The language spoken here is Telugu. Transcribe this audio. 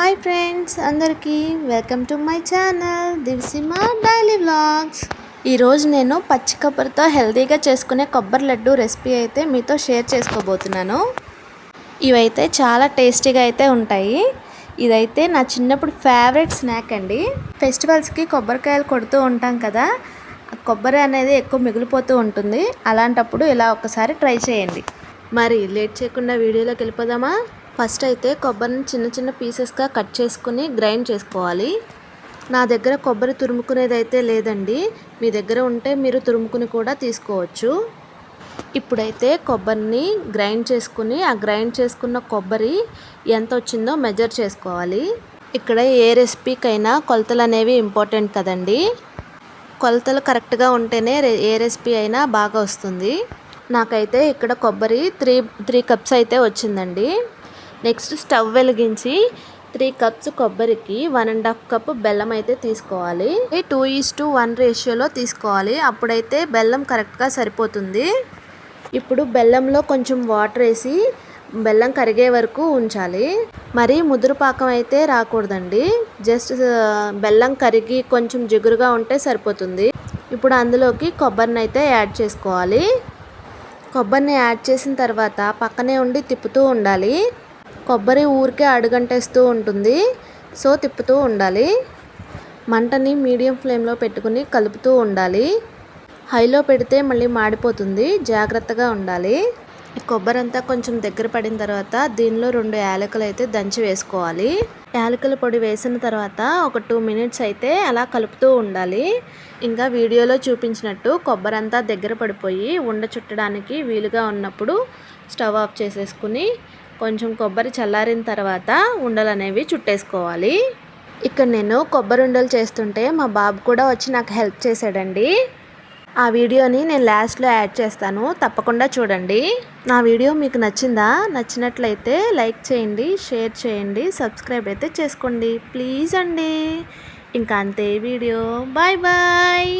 హాయ్ ఫ్రెండ్స్ అందరికీ వెల్కమ్ టు మై ఛానల్ దివ్సిమా డైలీ వ్లాగ్స్. ఈరోజు నేను పచ్చి కొబ్బరితో హెల్తీగా చేసుకునే కొబ్బరి లడ్డు రెసిపీ అయితే మీతో షేర్ చేసుకోబోతున్నాను. ఇవైతే చాలా టేస్టీగా అయితే ఉంటాయి. ఇదైతే నా చిన్నప్పుడు ఫేవరెట్ స్నాక్ అండి. ఫెస్టివల్స్కి కొబ్బరికాయలు కొడుతూ ఉంటాం కదా కొబ్బరి అనేది ఎక్కువ మిగిలిపోతూ ఉంటుంది. అలాంటప్పుడు ఇలా ఒకసారి ట్రై చేయండి. మరి లేట్ చేయకుండా వీడియోలోకి వెళ్ళిపోదామా? ఫస్ట్ అయితే కొబ్బరిని చిన్న చిన్న పీసెస్గా కట్ చేసుకుని గ్రైండ్ చేసుకోవాలి. నా దగ్గర కొబ్బరి తురుముకునేది అయితే లేదండి. మీ దగ్గర ఉంటే మీరు తురుముకుని కూడా తీసుకోవచ్చు. ఇప్పుడైతే కొబ్బరిని గ్రైండ్ చేసుకుని ఆ గ్రైండ్ చేసుకున్న కొబ్బరి ఎంత వచ్చిందో మెజర్ చేసుకోవాలి. ఇక్కడ ఏ రెసిపీకైనా కొలతలు అనేవి ఇంపార్టెంట్ కదండి. కొలతలు కరెక్ట్గా ఉంటేనే ఏ రెసిపీ అయినా బాగా వస్తుంది. నాకైతే ఇక్కడ కొబ్బరి త్రీ త్రీ కప్స్ అయితే వచ్చిందండి. నెక్స్ట్ స్టవ్ వెలిగించి త్రీ కప్స్ కొబ్బరికి వన్ అండ్ హాఫ్ కప్ బెల్లం అయితే తీసుకోవాలి. టూ ఈస్ టు వన్ రేషియోలో తీసుకోవాలి. అప్పుడైతే బెల్లం కరెక్ట్గా సరిపోతుంది. ఇప్పుడు బెల్లంలో కొంచెం వాటర్ వేసి బెల్లం కరిగే వరకు ఉంచాలి. మరి ముదురు పాకం అయితే రాకూడదండి. జస్ట్ బెల్లం కరిగి కొంచెం జిగురుగా ఉంటే సరిపోతుంది. ఇప్పుడు అందులోకి కొబ్బరిని అయితే యాడ్ చేసుకోవాలి. కొబ్బరిని యాడ్ చేసిన తర్వాత పక్కనే ఉండి తిప్పుతూ ఉండాలి. కొబ్బరి ఊరికే అడుగంటేస్తూ ఉంటుంది. సో తిప్పుతూ ఉండాలి. మంటని మీడియం ఫ్లేమ్లో పెట్టుకుని కలుపుతూ ఉండాలి. హైలో పెడితే మళ్ళీ మాడిపోతుంది. జాగ్రత్తగా ఉండాలి. కొబ్బరి అంతా కొంచెం దగ్గర పడిన తర్వాత దీనిలో రెండు యాలకులు అయితే దంచి వేసుకోవాలి. యాలకుల పొడి వేసిన తర్వాత ఒక టూ మినిట్స్ అయితే అలా కలుపుతూ ఉండాలి. ఇంకా వీడియోలో చూపించినట్టు కొబ్బరి అంతా దగ్గర పడిపోయి ఉండ చుట్టడానికి వీలుగా ఉన్నప్పుడు స్టవ్ ఆఫ్ చేసేసుకుని కొంచెం కొబ్బరి చల్లారిన తర్వాత ఉండలు అనేవి చుట్టేసుకోవాలి. ఇక్కడ నేను కొబ్బరి ఉండలు చేస్తుంటే మా బాబు కూడా వచ్చి నాకు హెల్ప్ చేశాడండి. ఆ వీడియోని నేను లాస్ట్లో యాడ్ చేస్తాను. తప్పకుండా చూడండి. నా వీడియో మీకు నచ్చిందా? నచ్చినట్లయితే లైక్ చేయండి షేర్ చేయండి సబ్స్క్రైబ్ అయితే చేసుకోండి. ప్లీజ్ అండి. ఇంకా అంతే వీడియో. Bye bye.